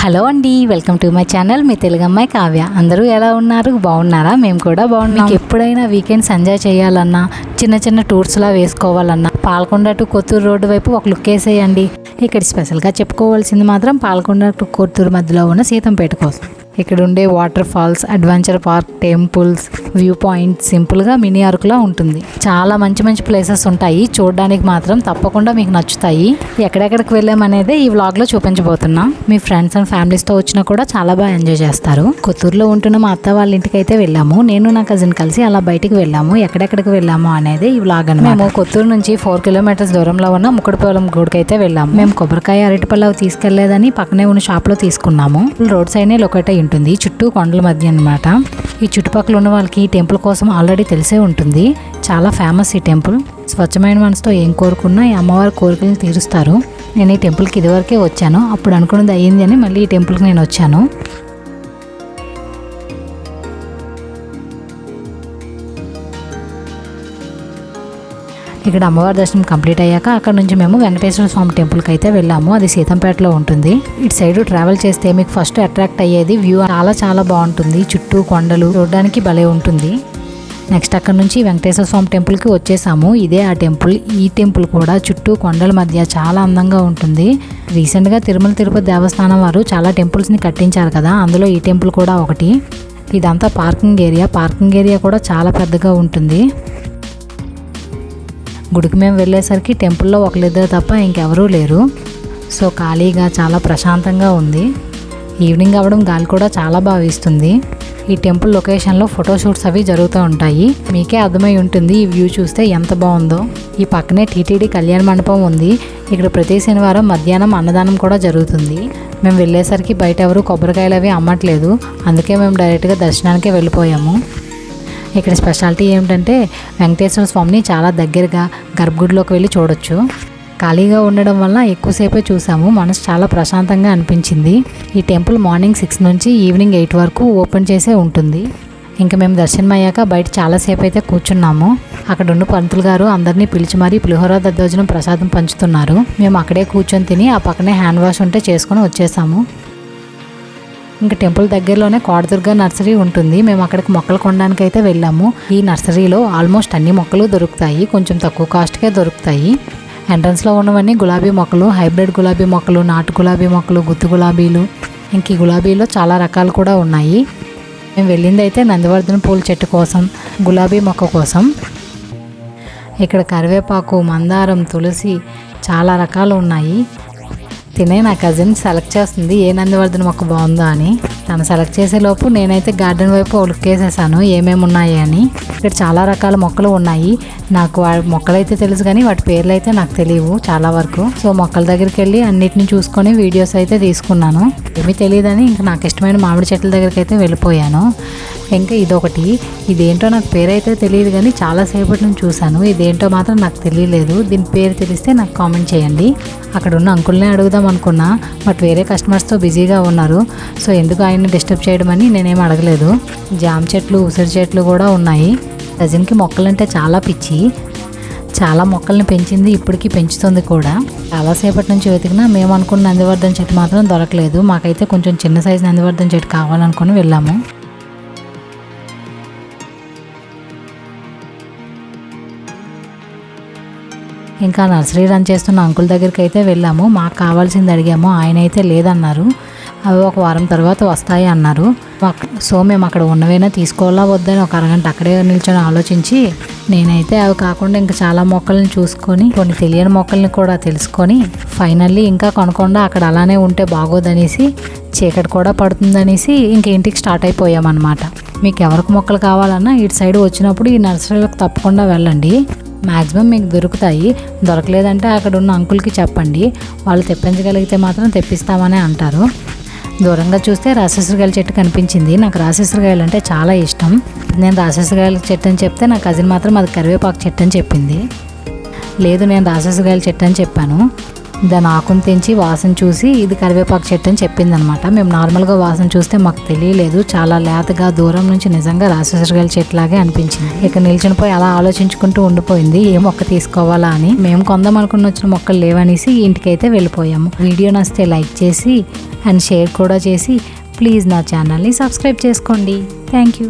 Hello అండి welcome to my channel. మీ తెలుగు అమ్మాయి కావ్య. అందరూ ఎలా ఉన్నారు? బాగున్నారా? మేము కూడా బాగున్నాం. మీకు ఎప్పుడైనా వీకెండ్స్ ఎంజాయ్ చేయాలన్నా చిన్న చిన్న టూర్స్లా వేసుకోవాలన్నా పాల్కొండ టు కొత్తూరు రోడ్డు వైపు ఒక లుక్ వేసేయండి. ఇక్కడ స్పెషల్గా చెప్పుకోవాల్సింది మాత్రం పాల్కొండ టు కొత్తూరు మధ్యలో ఉన్న సీతంపేట కోసం. ఇక్కడ ఉండే water falls adventure park temples view point సింపుల్గా మినీ అరకులా ఉంటుంది. చాలా మంచి మంచి ప్లేసెస్ ఉంటాయి. చూడడానికి మాత్రం తప్పకుండా మీకు నచ్చుతాయి. ఎక్కడెక్కడికి వెళ్ళామనేది ఈ వ్లాగ్లో చూపించబోతున్నాం. మీ ఫ్రెండ్స్ అండ్ ఫ్యామిలీస్తో వచ్చినా కూడా చాలా బాగా ఎంజాయ్ చేస్తారు. కొత్తూరులో ఉంటున్న మా అత్త వాళ్ళ ఇంటికి అయితే వెళ్ళాము. నేను నా కజిన్ కలిసి అలా బయటికి వెళ్ళాము. ఎక్కడెక్కడికి వెళ్ళాము అనేది ఈ వ్లాగ్ అని మేము కొత్తూరు నుంచి ఫోర్ కిలోమీటర్స్ దూరంలో ఉన్న ముక్కడిపోలం గుడికి అయితే వెళ్ళాము. మేము కొబ్బరికాయ అరటిపల్లవి తీసుకెళ్ళేదని పక్కనే ఉన్న షాప్లో తీసుకున్నాము. రోడ్ సైడ్నే లొకేట్ అయి ఉంటుంది. చుట్టూ కొండల మధ్య అనమాట ఈ చుట్టుపక్కల ఉన్న వాళ్ళకి ఈ టెంపుల్ కోసం ఆల్రెడీ తెలిసే ఉంటుంది. చాలా ఫేమస్ ఈ టెంపుల్. స్వచ్ఛమైన మనసుతో ఏం కోరుకున్నా ఈ అమ్మవారి కోరికలను తీరుస్తారు. నేను ఈ టెంపుల్కి ఇదివరకే వచ్చాను. అప్పుడు అనుకున్నది అయ్యింది అని మళ్ళీ ఈ టెంపుల్కి నేను వచ్చాను. ఇక్కడ అమ్మవారి దర్శనం కంప్లీట్ అయ్యాక అక్కడ నుంచి మేము వెంకటేశ్వర స్వామి టెంపుల్కి అయితే వెళ్ళాము. అది సీతంపేటలో ఉంటుంది. ఇటు సైడ్ ట్రావెల్ చేస్తే మీకు ఫస్ట్ అట్రాక్ట్ అయ్యేది వ్యూ చాలా చాలా బాగుంటుంది. చుట్టూ కొండలు చూడడానికి భలే ఉంటుంది. నెక్స్ట్ అక్కడ నుంచి వెంకటేశ్వర స్వామి టెంపుల్కి వచ్చేసాము. ఇదే ఆ టెంపుల్. ఈ టెంపుల్ కూడా చుట్టూ కొండల మధ్య చాలా అందంగా ఉంటుంది. రీసెంట్గా తిరుమల తిరుపతి దేవస్థానం వారు చాలా టెంపుల్స్ని కట్టించారు కదా అందులో ఈ టెంపుల్ కూడా ఒకటి. ఇదంతా పార్కింగ్ ఏరియా. పార్కింగ్ ఏరియా కూడా చాలా పెద్దగా ఉంటుంది. గుడికి మేము వెళ్ళేసరికి టెంపుల్లో ఒకరిద్దరు తప్ప ఇంకెవరూ లేరు. సో ఖాళీగా చాలా ప్రశాంతంగా ఉంది. ఈవినింగ్ అవ్వడం గాలి కూడా చాలా బాగా వీస్తుంది. ఈ టెంపుల్ లొకేషన్లో ఫోటోషూట్స్ అవి జరుగుతూ ఉంటాయి. మీకే అర్థమై ఉంటుంది ఈ వ్యూ చూస్తే ఎంత బాగుందో. ఈ పక్కనే టీటీడీ కళ్యాణ మండపం ఉంది. ఇక్కడ ప్రతి శనివారం మధ్యాహ్నం అన్నదానం కూడా జరుగుతుంది. మేము వెళ్ళేసరికి బయట ఎవరు కొబ్బరికాయలు అవి అమ్మట్లేదు. అందుకే మేము డైరెక్ట్గా దర్శనానికే వెళ్ళిపోయాము. ఇక్కడ స్పెషాలిటీ ఏమిటంటే వెంకటేశ్వర స్వామిని చాలా దగ్గరగా గర్భగుడిలోకి వెళ్ళి చూడొచ్చు. ఖాళీగా ఉండడం వల్ల ఎక్కువసేపే చూసాము. మనసు చాలా ప్రశాంతంగా అనిపించింది. ఈ టెంపుల్ మార్నింగ్ సిక్స్ నుంచి ఈవినింగ్ ఎయిట్ వరకు ఓపెన్ చేసే ఉంటుంది. ఇంకా మేము దర్శనం అయ్యాక బయట చాలాసేపు అయితే కూర్చున్నాము. అక్కడ ఉన్న పంతులు గారు అందరినీ పిలిచి మరీ పులిహోర దద్దోజనం ప్రసాదం పంచుతున్నారు. మేము అక్కడే కూర్చొని తిని ఆ పక్కనే హ్యాండ్ వాష్ ఉంటే చేసుకొని వచ్చేసాము. ఇంకా టెంపుల్ దగ్గరలోనే కోడదుర్గ నర్సరీ ఉంటుంది. మేము అక్కడికి మొక్కలు కొనడానికి అయితే వెళ్ళాము. ఈ నర్సరీలో ఆల్మోస్ట్ అన్ని మొక్కలు దొరుకుతాయి. కొంచెం తక్కువ కాస్ట్కే దొరుకుతాయి. ఎంట్రన్స్లో ఉన్నవన్నీ గులాబీ మొక్కలు హైబ్రిడ్ గులాబీ మొక్కలు నాటు గులాబీ మొక్కలు గుత్తు గులాబీలు ఇంక ఈ గులాబీలో చాలా రకాలు కూడా ఉన్నాయి. మేము వెళ్ళింది అయితే నందివర్ధన పూల చెట్టు కోసం గులాబీ మొక్క కోసం. ఇక్కడ కరివేపాకు మందారం తులసి చాలా రకాలు ఉన్నాయి. తినే నా కజిన్ సెలెక్ట్ చేస్తుంది. ఏ నందివర్ధన మొక్క బాగుందో అని. తను సెలెక్ట్ చేసే లోపు నేనైతే గార్డెన్ వైపు ఉలుక్కేసేసాను. ఏమేమి ఉన్నాయి అని. ఇక్కడ చాలా రకాల మొక్కలు ఉన్నాయి. నాకు వాటి మొక్కలు అయితే తెలుసు కానీ వాటి పేర్లు అయితే నాకు తెలియవు చాలా వరకు. సో మొక్కల దగ్గరికి వెళ్ళి అన్నిటిని చూసుకొని వీడియోస్ అయితే తీసుకున్నాను. ఏమీ తెలియదని ఇంకా నాకు ఇష్టమైన మామిడి చెట్ల దగ్గరికి అయితే వెళ్ళిపోయాను. ఇంకా ఇదొకటి. ఇదేంటో నాకు పేరైతే తెలియదు కానీ చాలాసేపటి నుంచి చూశాను. ఇదేంటో మాత్రం నాకు తెలియలేదు. దీని పేరు తెలిస్తే నాకు కామెంట్ చేయండి. అక్కడ ఉన్న అంకుల్నే అడుగుదాం అనుకున్నా బట్ వేరే కస్టమర్స్తో బిజీగా ఉన్నారు. సో ఎందుకు ఆయన్ని డిస్టర్బ్ చేయడమని నేనేం అడగలేదు. జామ చెట్లు ఉసిరి చెట్లు కూడా ఉన్నాయి. కజిన్కి మొక్కలంటే చాలా పిచ్చి. చాలా మొక్కల్ని పెంచింది ఇప్పటికీ పెంచుతుంది కూడా. చాలాసేపటి నుంచి వెతికినా మేము అనుకున్న నందివర్ధన్ చెట్టు మాత్రం దొరకలేదు. మాకైతే కొంచెం చిన్న సైజు నందివర్ధన్ చెట్టు కావాలనుకుని వెళ్ళాము. ఇంకా నర్సరీ రన్ చేస్తున్న అంకుల్ దగ్గరికి అయితే వెళ్ళాము. మాకు కావాల్సింది అడిగాము. ఆయన అయితే లేదన్నారు. అవి ఒక వారం తర్వాత వస్తాయి అన్నారు. సో మేము అక్కడ ఉన్నవైనా తీసుకోవాలా వద్దని ఒక అరగంట అక్కడే నిల్చొని ఆలోచించి నేనైతే అవి కాకుండా ఇంకా చాలా మొక్కల్ని చూసుకొని కొన్ని తెలియని మొక్కల్ని కూడా తెలుసుకొని ఫైనల్లీ ఇంకా కొనకుండా అక్కడ అలానే ఉంటే బాగోదనేసి చీకటి కూడా పడుతుందనేసి ఇంక ఇంటికి స్టార్ట్ అయిపోయామన్నమాట. మీకు ఎవరికి మొక్కలు కావాలన్నా ఇటు సైడ్ వచ్చినప్పుడు ఈ నర్సరీలకు తప్పకుండా వెళ్ళండి. మ్యాక్సిమం మీకు దొరుకుతాయి. దొరకలేదంటే అక్కడ ఉన్న అంకుల్కి చెప్పండి. వాళ్ళు తెప్పించగలిగితే మాత్రం తెప్పిస్తామని అంటారు. దూరంగా చూస్తే రాసేసరికాయల చెట్టు కనిపించింది. నాకు రాసేసరికాయలు అంటే చాలా ఇష్టం. నేను రాసేసరికాయల చెట్టు అని చెప్తే నా కజిన్ మాత్రం అది కరివేపాకు చెట్టు అని చెప్పింది. లేదు నేను రాసేసరికాయల చెట్టు అని చెప్పాను. దాని ఆకును తెంచి వాసన చూసి ఇది కరివేపాకు చెట్టు అని చెప్పిందనమాట. మేము నార్మల్గా వాసన చూస్తే మాకు తెలియలేదు. చాలా లేతగా దూరం నుంచి నిజంగా రాసేసరికాయల చెట్లాగే అనిపించింది. ఇక నిల్చునిపోయి అలా ఆలోచించుకుంటూ ఉండిపోయింది. ఏ మొక్క తీసుకోవాలా అని. మేము కొందాం అనుకున్న వచ్చిన మొక్కలు లేవనేసి ఇంటికైతే వెళ్ళిపోయాము. వీడియో నచ్చితే లైక్ చేసి అండ్ షేర్ కూడా చేసి ప్లీజ్ నా ఛానల్ని సబ్స్క్రైబ్ చేసుకోండి. Thank you.